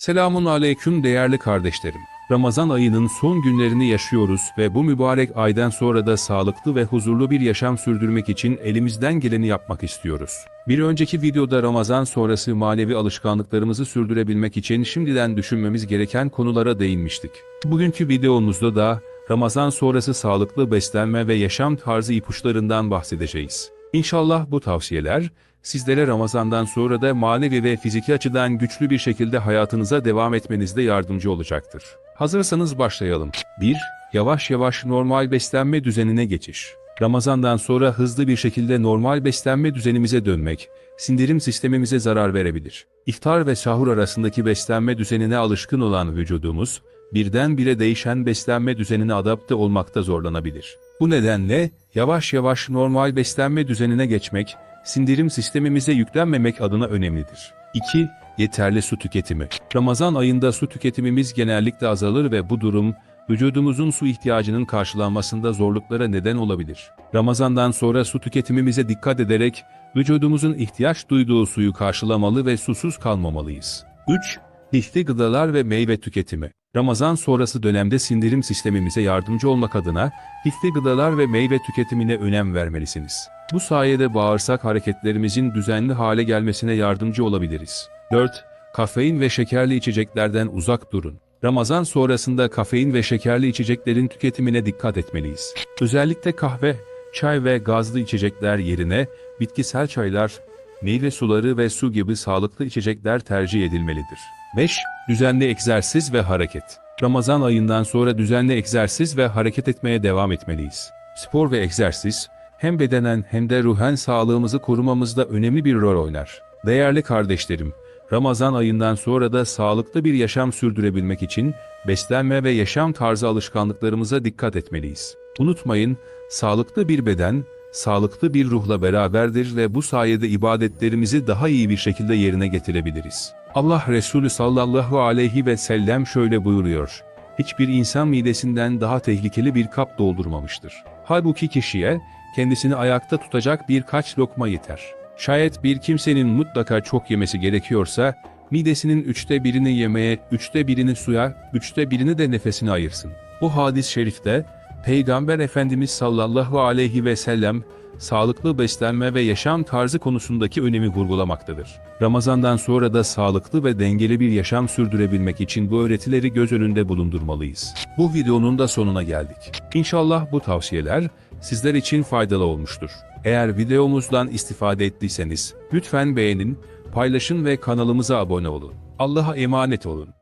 Selamun aleyküm değerli kardeşlerim. Ramazan ayının son günlerini yaşıyoruz ve bu mübarek aydan sonra da sağlıklı ve huzurlu bir yaşam sürdürmek için elimizden geleni yapmak istiyoruz. Bir önceki videoda Ramazan sonrası manevi alışkanlıklarımızı sürdürebilmek için şimdiden düşünmemiz gereken konulara değinmiştik. Bugünkü videomuzda da Ramazan sonrası sağlıklı beslenme ve yaşam tarzı ipuçlarından bahsedeceğiz. İnşallah bu tavsiyeler sizlere Ramazan'dan sonra da manevi ve fiziki açıdan güçlü bir şekilde hayatınıza devam etmenizde yardımcı olacaktır. Hazırsanız başlayalım. 1. Yavaş yavaş normal beslenme düzenine geçiş. Ramazan'dan sonra hızlı bir şekilde normal beslenme düzenimize dönmek, sindirim sistemimize zarar verebilir. İftar ve sahur arasındaki beslenme düzenine alışkın olan vücudumuz, birdenbire değişen beslenme düzenine adapte olmakta zorlanabilir. Bu nedenle yavaş yavaş normal beslenme düzenine geçmek, sindirim sistemimize yüklenmemek adına önemlidir. 2. Yeterli su tüketimi. Ramazan ayında su tüketimimiz genellikle azalır ve bu durum, vücudumuzun su ihtiyacının karşılanmasında zorluklara neden olabilir. Ramazandan sonra su tüketimimize dikkat ederek, vücudumuzun ihtiyaç duyduğu suyu karşılamalı ve susuz kalmamalıyız. 3. Lifli gıdalar ve meyve tüketimi. Ramazan sonrası dönemde sindirim sistemimize yardımcı olmak adına lifli gıdalar ve meyve tüketimine önem vermelisiniz. Bu sayede bağırsak hareketlerimizin düzenli hale gelmesine yardımcı olabiliriz. 4. Kafein ve şekerli içeceklerden uzak durun. Ramazan sonrasında kafein ve şekerli içeceklerin tüketimine dikkat etmeliyiz. Özellikle kahve, çay ve gazlı içecekler yerine bitkisel çaylar, meyve suları ve su gibi sağlıklı içecekler tercih edilmelidir. 5. Düzenli egzersiz ve hareket. Ramazan ayından sonra düzenli egzersiz ve hareket etmeye devam etmeliyiz. Spor ve egzersiz, hem bedenen hem de ruhen sağlığımızı korumamızda önemli bir rol oynar. Değerli kardeşlerim, Ramazan ayından sonra da sağlıklı bir yaşam sürdürebilmek için beslenme ve yaşam tarzı alışkanlıklarımıza dikkat etmeliyiz. Unutmayın, sağlıklı bir beden, sağlıklı bir ruhla beraberdir ve bu sayede ibadetlerimizi daha iyi bir şekilde yerine getirebiliriz. Allah Resulü sallallahu aleyhi ve sellem şöyle buyuruyor. Hiçbir insan midesinden daha tehlikeli bir kap doldurmamıştır. Halbuki kişiye kendisini ayakta tutacak birkaç lokma yeter. Şayet bir kimsenin mutlaka çok yemesi gerekiyorsa, midesinin üçte birini yemeye, üçte birini suya, üçte birini de nefesine ayırsın. Bu hadis-i şerifte, Peygamber Efendimiz sallallahu aleyhi ve sellem, sağlıklı beslenme ve yaşam tarzı konusundaki önemi vurgulamaktadır. Ramazandan sonra da sağlıklı ve dengeli bir yaşam sürdürebilmek için bu öğretileri göz önünde bulundurmalıyız. Bu videonun da sonuna geldik. İnşallah bu tavsiyeler sizler için faydalı olmuştur. Eğer videomuzdan istifade ettiyseniz lütfen beğenin, paylaşın ve kanalımıza abone olun. Allah'a emanet olun.